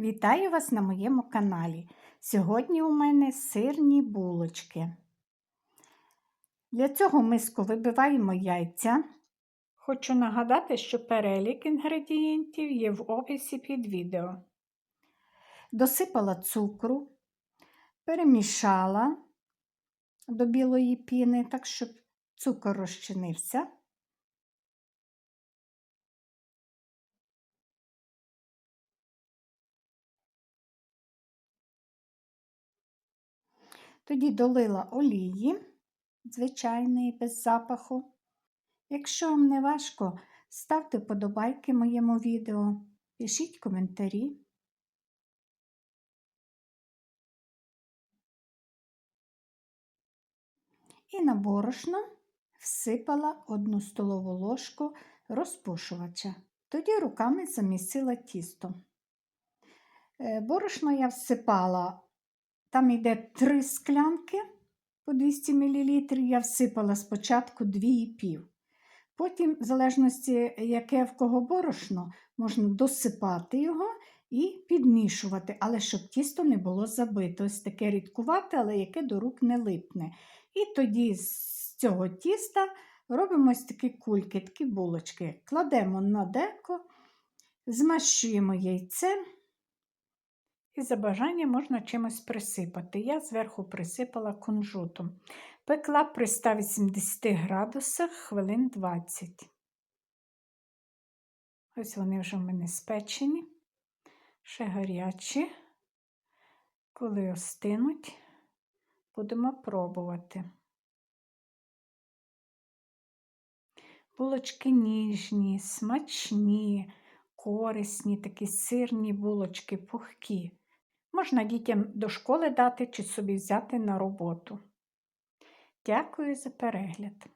Вітаю вас на моєму каналі. Сьогодні у мене сирні булочки. Для цього миску вибиваємо яйця. Хочу нагадати, що перелік інгредієнтів є в описі під відео. Досипала цукру, перемішала до білої піни, так щоб цукор розчинився. Тоді долила олії, звичайної, без запаху. Якщо вам не важко, ставте подобайки моєму відео, пишіть коментарі. І на борошно всипала одну столову ложку розпушувача. Тоді руками замісила тісто. Е, борошно я всипала там йде три склянки по 200 мл. Я всипала спочатку 2,5. Потім, в залежності, яке в кого борошно, можна досипати його і підмішувати, але щоб тісто не було забито. Ось таке рідкувате, але яке до рук не липне. І тоді з цього тіста робимо ось такі кульки, такі булочки. Кладемо на деко, змащуємо яйцем. І за бажання можна чимось присипати. Я зверху присипала кунжутом. Пекла при 180 градусах хвилин 20. Ось вони вже в мене спечені, ще гарячі. Коли остинуть, будемо пробувати. Булочки ніжні, смачні, корисні, такі сирні булочки, пухкі. Можна дітям до школи дати чи собі взяти на роботу. Дякую за перегляд!